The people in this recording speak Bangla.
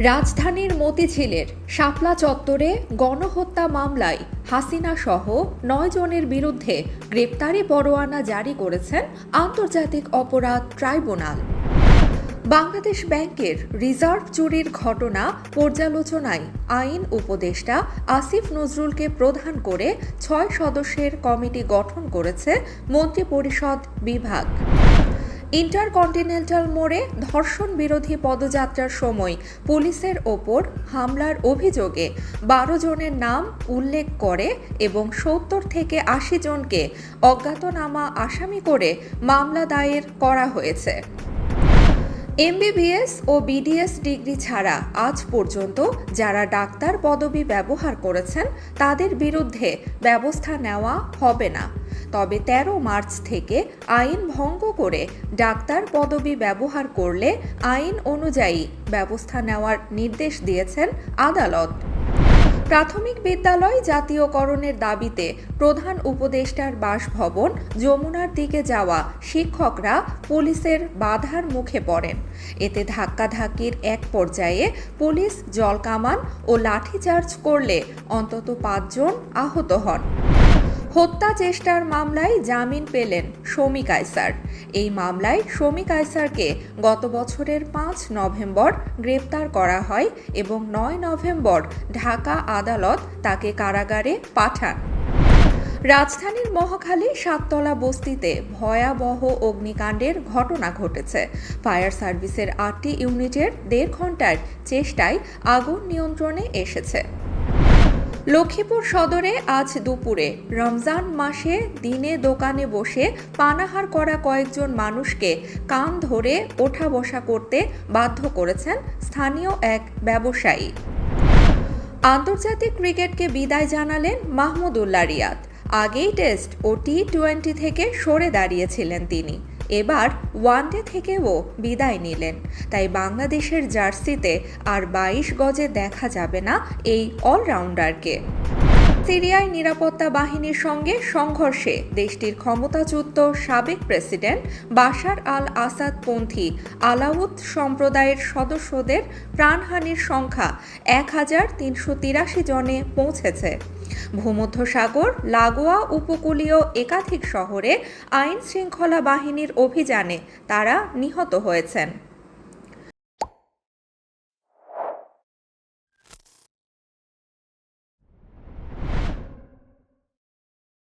রাজধানীর মতিঝিলের শাপলা চত্বরে গণহত্যা মামলায় হাসিনা সহ নয় জনের বিরুদ্ধে গ্রেপ্তারি পরোয়ানা জারি করেছেন আন্তর্জাতিক অপরাধ ট্রাইব্যুনাল। বাংলাদেশ ব্যাংকের রিজার্ভ চুরির ঘটনা পর্যালোচনায় আইন উপদেষ্টা আসিফ নজরুলকে প্রধান করে ছয় সদস্যের কমিটি গঠন করেছে মন্ত্রিপরিষদ বিভাগ। ইন্টারকন্টিনেন্টাল মোড়ে ধর্ষণ বিরোধী পদযাত্রার সময় পুলিশের ওপর হামলার অভিযোগে বারো জনের নাম উল্লেখ করে এবং সত্তর থেকে আশি জনকে অজ্ঞাতনামা আসামি করে মামলা দায়ের করা হয়েছে। এমবিবিএস ও বিডিএস ডিগ্রি ছাড়া আজ পর্যন্ত যারা ডাক্তার পদবি ব্যবহার করেছেন, তাদের বিরুদ্ধে ব্যবস্থা নেওয়া হবে না। তবে ১৩ মার্চ থেকে আইন ভঙ্গ করে ডাক্তার পদবি ব্যবহার করলে আইন অনুযায়ী ব্যবস্থা নেওয়ার নির্দেশ দিয়েছেন আদালত। প্রাথমিক বিদ্যালয় জাতীয়করণের দাবিতে প্রধান উপদেষ্টার বাসভবন যমুনার দিকে যাওয়া শিক্ষকরা পুলিশের বাধার মুখে পড়েন। এতে ধাক্কাধাক্কির এক পর্যায়ে পুলিশ জলকামান ও লাঠিচার্জ করলে অন্তত পাঁচজন আহত হন। হত্যা চেষ্টার মামলায় জামিন পেলেন শমী কায়সার। এই মামলায় শমী কায়সারকে গত বছরের পাঁচ নভেম্বর গ্রেপ্তার করা হয় এবং নয় নভেম্বর ঢাকা আদালত তাকে কারাগারে পাঠান। রাজধানীর মহাখালী সাততলা বস্তিতে ভয়াবহ অগ্নিকাণ্ডের ঘটনা ঘটেছে। ফায়ার সার্ভিসের আটটি ইউনিটের দেড় ঘণ্টার চেষ্টায় আগুন নিয়ন্ত্রণে এসেছে। লক্ষ্মীপুর সদরে আজ দুপুরে রমজান মাসে দিনে দোকানে বসে পানাহার করা কয়েকজন মানুষকে কান ধরে ওঠা বসা করতে বাধ্য করেছেন স্থানীয় এক ব্যবসায়ী। আন্তর্জাতিক ক্রিকেটকে বিদায় জানালেন মাহমুদুল্লাহ রিয়াদ। আগেই টেস্ট ও টি টোয়েন্টি থেকে সরে দাঁড়িয়েছিলেন তিনি। এবার ওয়ানডে থেকেও বিদায় নিলেন। তাই বাংলাদেশের জার্সিতে আর বাইশ গজে দেখা যাবে না এই অলরাউন্ডারকে। সিরিয়ায় নিরাপত্তা বাহিনীর সঙ্গে সংঘর্ষে দেশটির ক্ষমতাচ্যুত সাবেক প্রেসিডেন্ট বাশার আল আসাদপন্থী আলাউদ সম্প্রদায়ের সদস্যদের প্রাণহানির সংখ্যা এক হাজার তিনশো তিরাশি জনে পৌঁছেছে। ভূমধ্যসাগর লাগোয়া উপকূলীয় একাধিক শহরে আইন শৃঙ্খলা বাহিনীর অভিযানে তারা নিহত হয়েছেন।